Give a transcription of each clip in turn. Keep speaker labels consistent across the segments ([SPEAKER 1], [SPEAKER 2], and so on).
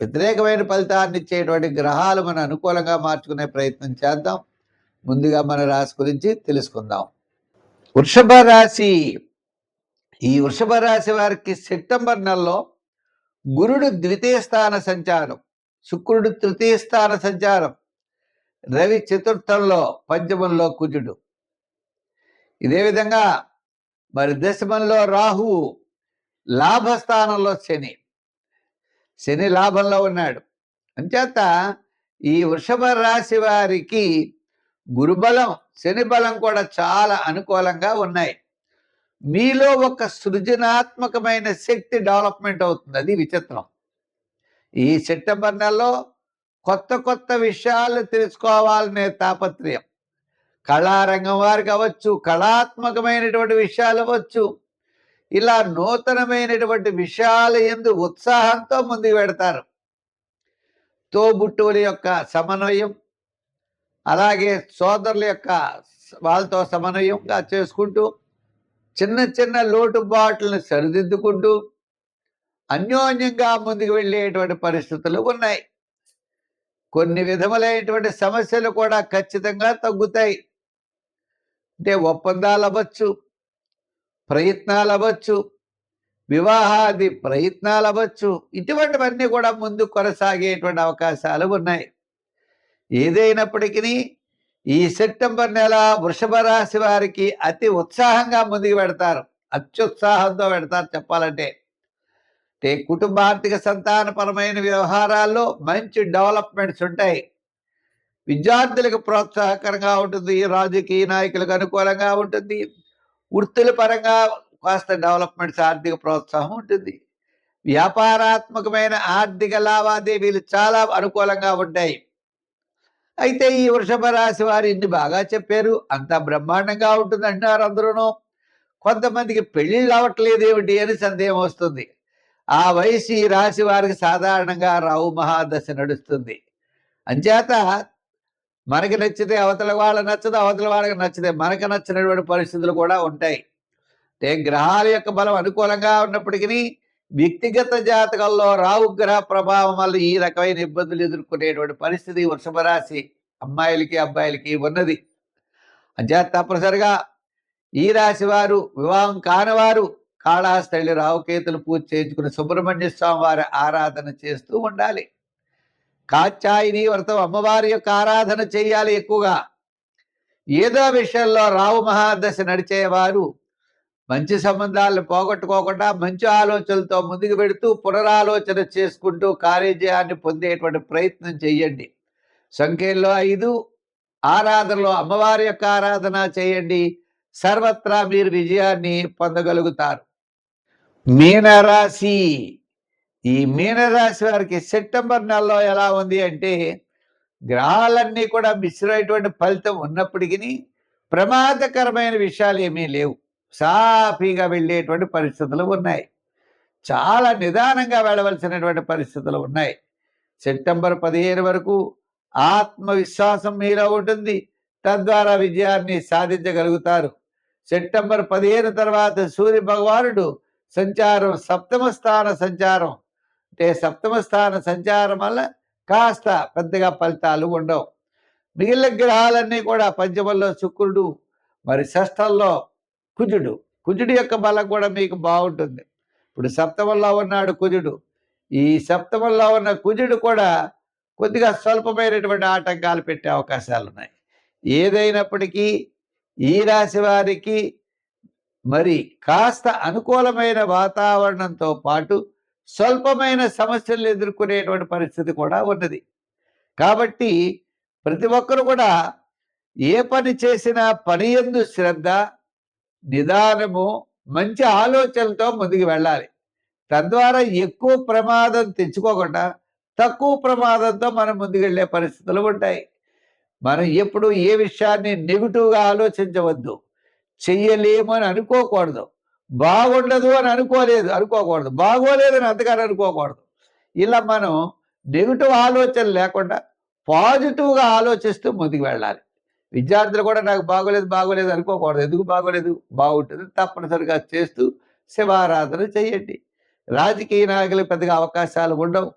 [SPEAKER 1] వ్యతిరేకమైన ఫలితాన్ని ఇచ్చేటువంటి గ్రహాలు మన అనుకూలంగా మార్చుకునే ప్రయత్నం చేద్దాం. ముందుగా మన రాశి గురించి తెలుసుకుందాం. వృషభ రాశి. ఈ వృషభ రాశి వారికి సెప్టెంబర్ నెలలో గురుడు ద్వితీయ స్థాన సంచారం శుక్రుడు తృతీయ స్థాన సంచారం రవి చతుర్థంలో పంచమంలో కుజుడు. ఇదే విధంగా మరి దశమంలో రాహువు లాభస్థానంలో శని. శని లాభంలో ఉన్నాడు. అంచేత ఈ వృషభ రాశి వారికి గురుబలం శని బలం కూడా చాలా అనుకూలంగా ఉన్నాయి. మీలో ఒక సృజనాత్మకమైన శక్తి డెవలప్మెంట్ అవుతుంది. అది విచిత్రం. ఈ సెప్టెంబర్ నెలలో కొత్త కొత్త విషయాలు తెలుసుకోవాలనే తాపత్రయం. కళారంగం వారికి అవ్వచ్చు కళాత్మకమైనటువంటి విషయాలు అవ్వచ్చు. ఇలా నూతనమైనటువంటి విషయాల ఎందు ఉత్సాహంతో ముందుకు పెడతారు. తోబుట్టువుల యొక్క సమన్వయం అలాగే సోదరుల యొక్క వాళ్ళతో సమన్వయంగా చేసుకుంటూ చిన్న చిన్న లోటుబాట్లను సరిదిద్దుకుంటూ అన్యోన్యంగా ముందుకు వెళ్ళేటువంటి పరిస్థితులు ఉన్నాయి. కొన్ని విధములైనటువంటి సమస్యలు కూడా ఖచ్చితంగా తగ్గుతాయి. అంటే ఒప్పందాలు అవ్వచ్చు ప్రయత్నాలు అవ్వచ్చు వివాహాది ప్రయత్నాలు అవ్వచ్చు ఇటువంటివన్నీ కూడా ముందు కొనసాగేటువంటి అవకాశాలు ఉన్నాయి. ఏదైనప్పటికీ ఈ సెప్టెంబర్ నెల వృషభ రాశి వారికి అతి ఉత్సాహంగా ముందుకు పెడతారు. అత్యుత్సాహంతో పెడతారు చెప్పాలంటే. అంటే కుటుంబార్థిక సంతానపరమైన వ్యవహారాల్లో మంచి డెవలప్మెంట్స్ ఉంటాయి. విద్యార్థులకు ప్రోత్సాహకరంగా ఉంటుంది. రాజకీయ నాయకులకు అనుకూలంగా ఉంటుంది. వృత్తుల పరంగా కాస్త డెవలప్మెంట్స్ ఆర్థిక ప్రోత్సాహం ఉంటుంది. వ్యాపారాత్మకమైన ఆర్థిక లావాదేవీలు చాలా అనుకూలంగా ఉంటాయి. అయితే ఈ వృషభ రాశి వారు ఇన్ని బాగా చెప్పారు. అంత బ్రహ్మాండంగా ఉంటుంది అంటున్నారు అందరూ కొంతమందికి పెళ్ళిళ్ళు అవ్వట్లేదు ఏమిటి అని సందేహం వస్తుంది. ఆ వయసు ఈ రాశి వారికి సాధారణంగా రావు మహాదశ నడుస్తుంది. అంచేత మనకి నచ్చితే అవతల వాళ్ళ నచ్చదు అవతల వాళ్ళకి నచ్చితే మనకు నచ్చినటువంటి పరిస్థితులు కూడా ఉంటాయి. అంటే గ్రహాల యొక్క బలం అనుకూలంగా ఉన్నప్పటికీ వ్యక్తిగత జాతకంలో రావు గ్రహ ప్రభావం వల్ల ఈ రకమైన ఇబ్బందులు ఎదుర్కొనేటువంటి పరిస్థితి వృషభ రాశి అమ్మాయిలకి అబ్బాయిలకి ఉన్నది. అంచేత తప్పనిసరిగా ఈ రాశి వారు వివాహం కానివారు కాళహస్తళ్ళి రావుకేతులు పూజ చేయించుకుని సుబ్రహ్మణ్య స్వామి వారి ఆరాధన చేస్తూ ఉండాలి. కాచాయిని వ్రతం అమ్మవారి యొక్క ఆరాధన చేయాలి ఎక్కువగా. ఏదో విషయంలో రావు మహాదశ నడిచేవారు మంచి సంబంధాలను పోగొట్టుకోకుండా మంచి ఆలోచనలతో ముందుకు పెడుతూ పునరాలోచన చేసుకుంటూ కార్యజయాన్ని పొందేటువంటి ప్రయత్నం చేయండి సంఖ్యలో ఐదు ఆరాధనలో అమ్మవారి యొక్క ఆరాధన చేయండి. సర్వత్రా మీరు విజయాన్ని పొందగలుగుతారు. మీనరాశి ఈ మీనరాశి వారికి సెప్టెంబర్ నెలలో ఎలా ఉంది అంటే గ్రహాలన్నీ కూడా మిశ్రమైనటువంటి ఫలితం ఉన్నప్పటికీ ప్రమాదకరమైన విషయాలు ఏమీ లేవు. సాఫీగా వెళ్ళేటువంటి పరిస్థితులు ఉన్నాయి. చాలా నిదానంగా వెళ్ళవలసినటువంటి పరిస్థితులు ఉన్నాయి. సెప్టెంబర్ పదిహేను వరకు ఆత్మవిశ్వాసం మీలో ఉంటుంది. తద్వారా విజయాన్ని సాధించగలుగుతారు. సెప్టెంబర్ పదిహేను తర్వాత సూర్య భగవానుడు సంచారం సప్తమ స్థాన సంచారం అంటే సప్తమ స్థాన సంచారం వల్ల కాస్త పెద్దగా ఫలితాలు ఉండవు. మిగిలిన గ్రహాలన్నీ కూడా పంచమంలో శుక్రుడు మరి షష్టంలో కుజుడు. కుజుడు యొక్క బలం కూడా మీకు బాగుంటుంది. ఇప్పుడు సప్తమంలో ఉన్నాడు కుజుడు. ఈ సప్తమంలో ఉన్న కుజుడు కూడా కొద్దిగా స్వల్పమైనటువంటి ఆటంకాలు పెట్టే అవకాశాలు ఉన్నాయి. ఏదైనప్పటికీ ఈ రాశి వారికి మరి కాస్త అనుకూలమైన వాతావరణంతో పాటు స్వల్పమైన సమస్యలు ఎదుర్కొనేటువంటి పరిస్థితి కూడా ఉన్నది. కాబట్టి ప్రతి ఒక్కరు కూడా ఏ పని చేసినా పని ఎందు శ్రద్ధ నిదానము మంచి ఆలోచనలతో ముందుకు వెళ్ళాలి. తద్వారా ఎక్కువ ప్రమాదం తెచ్చుకోకుండా తక్కువ ప్రమాదంతో మనం ముందుకెళ్ళే పరిస్థితులు ఉంటాయి. మనం ఎప్పుడు ఏ విషయాన్ని నెగిటివ్గా ఆలోచించవద్దు. చెయ్యలేము అని అనుకోకూడదు. బాగుండదు అని అనుకోలేదు అనుకోకూడదు. బాగోలేదని అంతగాని అనుకోకూడదు. ఇలా మనం నెగిటివ్ ఆలోచన లేకుండా పాజిటివ్గా ఆలోచిస్తూ ముందుకు వెళ్ళాలి. విద్యార్థులు కూడా నాకు బాగోలేదు బాగోలేదు అనుకోకూడదు. ఎందుకు బాగోలేదు? బాగుంటుంది. తప్పనిసరిగా చేస్తూ శివారాధన చేయండి. రాజకీయ నాయకులకు పెద్దగా అవకాశాలు ఉండవు.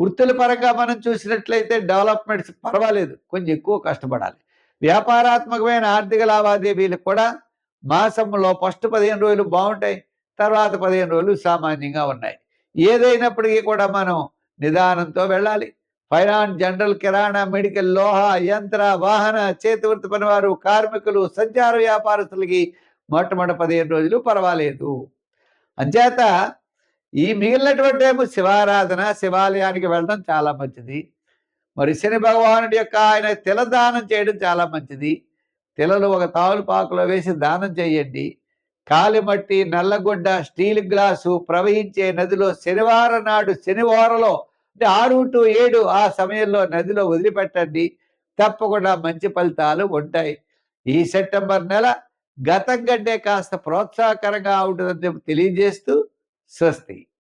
[SPEAKER 1] వృత్తుల పరంగా మనం చూసినట్లయితే డెవలప్మెంట్స్ పర్వాలేదు. కొంచెం ఎక్కువ కష్టపడాలి. వ్యాపారాత్మకమైన ఆర్థిక లావాదేవీలకు కూడా మాసంలో ఫస్ట్ పదిహేను రోజులు బాగుంటాయి తర్వాత పదిహేను రోజులు సామాన్యంగా ఉన్నాయి. ఏదైనప్పటికీ కూడా మనం నిదానంతో వెళ్ళాలి. ఫైనాన్స్ జనరల్ కిరాణా మెడికల్ లోహ యంత్ర వాహన చేతివృత్తి పనివారు కార్మికులు సంచార వ్యాపారస్తులకి మొట్టమొదటి పదిహేను రోజులు పర్వాలేదు. అంచేత ఈ మిగిలినటువంటి ఏమో శివారాధన శివాలయానికి వెళ్ళడం చాలా మంచిది. మరి శని భగవానుడి యొక్క ఆయన తిలదానం చేయడం చాలా మంచిది. తెలలు ఒక తావులపాకులో వేసి దానం చేయండి. కాలిమట్టి నల్లగొడ్డ స్టీల్ గ్లాసు ప్రవహించే నదిలో శనివారం నాడు శనివారంలో అంటే ఆరు టు ఏడు ఆ సమయంలో నదిలో వదిలిపెట్టండి. తప్పకుండా మంచి ఫలితాలు ఉంటాయి. ఈ సెప్టెంబర్ నెల గతం కంటే కాస్త ప్రోత్సాహకరంగా ఉంటుందని తెలియజేస్తూ స్వస్తి.